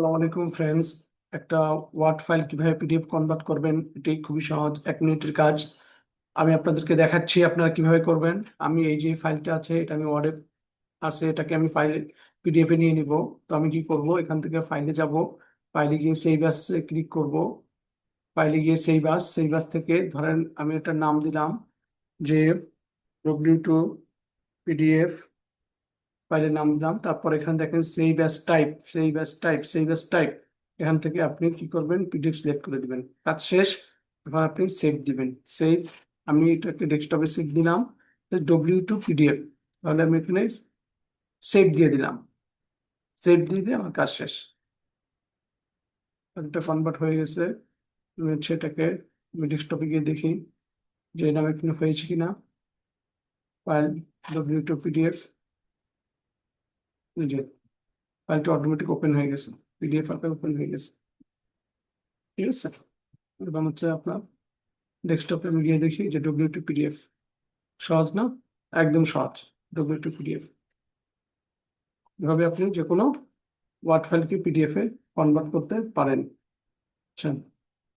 আসসালামু আলাইকুম ফ্রেন্ডস একটা ওয়ার্ড ফাইল কীভাবে পিডিএফ কনভার্ট করবেন এটাই খুবই সহজ, এক মিনিটের কাজ। আমি আপনাদেরকে দেখাচ্ছি আপনারা কীভাবে করবেন। আমি এই যে ফাইলটা আছে, এটা আমি ওয়ার্ডে আছে, এটাকে আমি ফাইল পিডিএফ এ নিয়ে নিব। তো আমি কি করব? এখান থেকে ফাইলে যাব। ফাইলে গিয়ে সেই বাস ক্লিক করব। ফাইলে গিয়ে সেই বাস সেই বাস থেকে ধরেন আমি এটার নাম দিলাম যে ডব্লিউ টু পিডিএফ ফাইলের নাম দিলাম তারপর এখানে দেখেন সেই ব্যাস টাইপ সেই ব্যাস টাইপ সেই ব্যাস টাইপ এখান থেকে আপনি কি করবেন? পিডিএফ সিলেক্ট করে দিবেন। কাজ শেষ, এবার আপনি সেভ দিবেন। সেভ আমি এটাকে ডেস্কটপে সেভ দিলাম ডব্লিউ টু পিডিএফ তাহলে আমি এখানে সেভ দিয়ে দিলাম। সেভ দিয়ে দিয়ে আমার কাজ শেষ। একটা কনভার্ট হয়ে গেছে। সেটাকে আমি ডেস্কটপে গিয়ে দেখি যে নাম এখানে হয়েছে কিনা। ফাইল ডব্লিউ টু পিডিএফ যে ফাইলটা অটোমেটিক ওপেন হয়ে গেছে পিডিএফ ফাইলটা ওপেন হয়ে গেছে। ঠিক আছে? এবার হচ্ছে আপনার ডেস্কটপে আমি গিয়ে দেখি যে ডব্লিউ টু পিডিএফ সহজ না? একদম সহজ ডব্লিউ টু পিডিএফ এভাবে আপনি যে কোনো ওয়ার্ড ফাইলকে পিডিএফ এ কনভার্ট করতে পারেন। আচ্ছা।